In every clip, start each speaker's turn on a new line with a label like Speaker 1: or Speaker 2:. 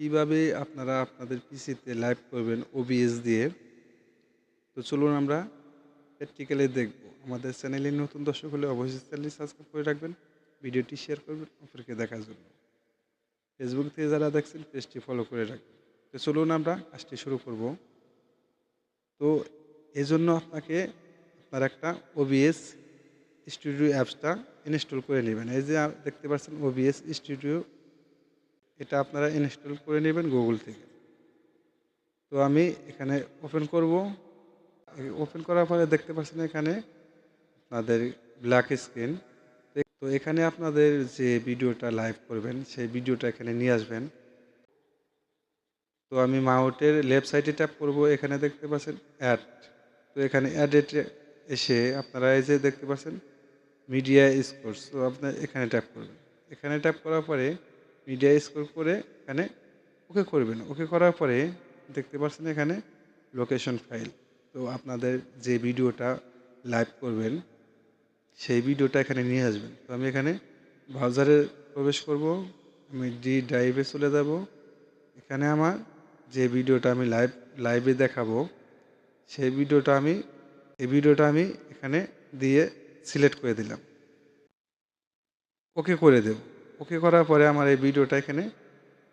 Speaker 1: কীভাবে আপনারা আপনাদের পিসিতে লাইভ করবেন ওবিএস দিয়ে? তো চলুন আমরা প্র্যাকটিক্যালি দেখব। আমাদের চ্যানেলে নতুন দর্শক হলে অবশ্যই চ্যানেলটি সাবস্ক্রাইব করে রাখবেন, ভিডিওটি শেয়ার করবেন, অপরকে দেখার জন্য। ফেসবুক থেকে যারা দেখছেন পেজটি ফলো করে রাখবেন। তো চলুন আমরা কাজটি শুরু করব। তো এজন্য আপনাকে আপনার একটা ওবিএস স্টুডিও অ্যাপসটা ইনস্টল করে নেবেন। এই যে দেখতে পাচ্ছেন ওবিএস স্টুডিও এটা আপনারা ইনস্টল করে নেবেন গুগল থেকে। তো আমি এখানে ওপেন করব। ওপেন করার পরে দেখতে পাচ্ছেন এখানে আপনাদের ব্ল্যাক স্ক্রিন তো এখানে আপনাদের যে ভিডিওটা লাইভ করবেন, সেই ভিডিওটা এখানে নিয়ে আসবেন। তো আমি মাউটের লেফট সাইডে ট্যাপ করব, এখানে দেখতে পাচ্ছেন অ্যাড তো এখানে অ্যাডেটে এসে আপনারা এই যে দেখতে পাচ্ছেন মিডিয়া স্কোর্স তো আপনার এখানে ট্যাপ করবেন। এখানে ট্যাপ করার পরে মিডিয়া স্কোর করে এখানে ওকে করবেন। ওকে করার পরে দেখতে পাচ্ছেন এখানে লোকেশন ফাইল তো আপনাদের যে ভিডিওটা লাইভ করবেন, সেই ভিডিওটা এখানে নিয়ে আসবেন। তো আমি এখানে ব্রাউজারে প্রবেশ করব, আমি ডি ড্রাইভে চলে যাব। এখানে আমার যে ভিডিওটা আমি লাইভ লাইভে দেখাবো, সেই ভিডিওটা আমি, এই ভিডিওটা আমি এখানে দিয়ে সিলেক্ট করে দিলাম। ওকে করে দেব। ওকে করার পরে আমার এই ভিডিওটা এখানে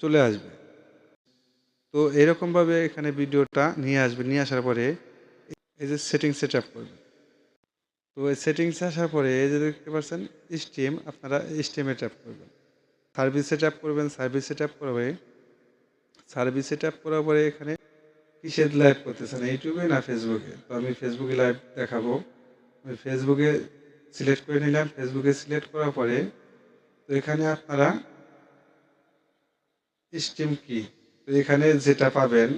Speaker 1: চলে আসবে। তো এরকমভাবে এখানে ভিডিওটা নিয়ে আসবে, নিয়ে আসার পরে এই যে সেটিং সেট আপ করবে। তো এই সেটিংস আসার পরে এই যে দেখতে পাচ্ছেন স্টিম আপনারা স্টিমে ট্যাপ করবেন। সার্ভিস সেট আপ করবেন সার্ভিস সেট আপ করবে সার্ভিস সেট আপ করার পরে এখানে কিসের লাইভ করতেছেন? ইউটিউবে না ফেসবুকে তো আমি ফেসবুকে লাইভ দেখাবো। আমি ফেসবুকে সিলেক্ট করে নিলাম। ফেসবুকে সিলেক্ট করার পরে এখানে আপনারা স্টিম কি? এখানে যেটা পাবেন,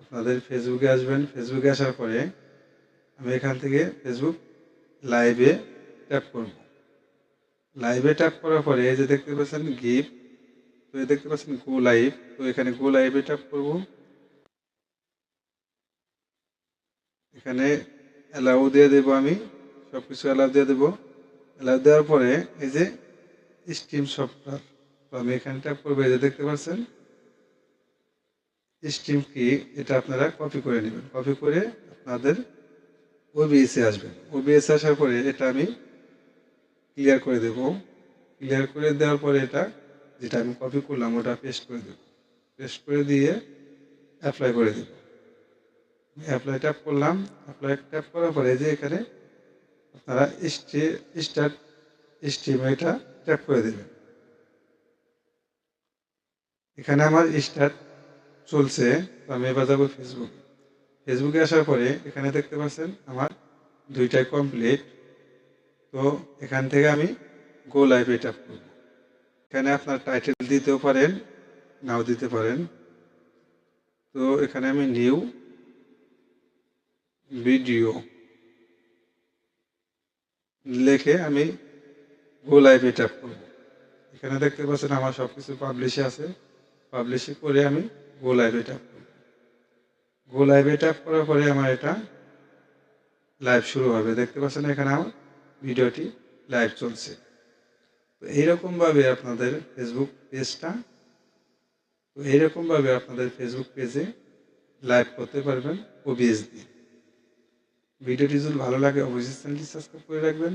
Speaker 1: আপনাদের ফেসবুকে আসবেন। ফেসবুকে আসার পরে আমি এখান থেকে ফেসবুক লাইভে ট্যাপ করব। লাইভে ট্যাপ করার পরে যে দেখতে পাচ্ছেন গিফট তো দেখতে পাচ্ছেন গো লাইভ তো এখানে গো লাইভে ট্যাপ করব। এখানে অ্যালাউ দিয়ে দেবো আমি সব কিছু অ্যালাউ দিয়ে দেবো। অ্যালাউ দেওয়ার পরে এই যে স্টিম সফটওয়্যার তো আমি এখানে ট্যাপ করব যে দেখতে পাচ্ছেন? স্টিম কি? এটা আপনারা কপি করে নেবেন। কপি করে আপনাদের ওবিএসে আসবেন ওবিএসে আসার পরে এটা আমি ক্লিয়ার করে দেব। ক্লিয়ার করে দেওয়ার পরে এটা যেটা আমি কপি করলাম, ওটা পেস্ট করে দেব। পেস্ট করে দিয়ে অ্যাপ্লাই করে দেব। অ্যাপ্লাই ট্যাপ করলাম। অ্যাপ্লাই ট্যাপ করার পরে যে এখানে আপনারা স্টে স্টার্ট স্টিম এটা ট্যাপ করে দেবেন এখানে আমার স্টার্ট চলছে আমি এবার যাব ফেসবুকে ফেসবুকে আসার পরে এখানে দেখতে পাচ্ছেন আমার দুইটাই কমপ্লিট তো এখান থেকে আমি গো লাইভে ট্যাপ করব। এখানে আপনার টাইটেল দিতেও পারেন, নাও দিতে পারেন। তো এখানে আমি নিউ ভিডিও লিখে আমি গো লাইভে ট্যাপ করব এখানে দেখতে পাচ্ছেন আমার সব কিছু পাবলিশে আছে। পাবলিশে করে আমি গো লাইভে ট্যাপ করব গো লাইভে ট্যাপ করার পরে আমার এটা লাইভ শুরু হবে। দেখতে পাচ্ছেন এখানে আমার ভিডিওটি লাইভ চলছে। তো এইরকমভাবে আপনাদের ফেসবুক পেজটা তো এইরকমভাবে আপনাদের ফেসবুক পেজে লাইভ করতে পারবেন ওবিএস দিয়ে। ভিডিওটি যদি ভালো লাগে, অবশ্যই চ্যানেলটি সাবস্ক্রাইব করে রাখবেন।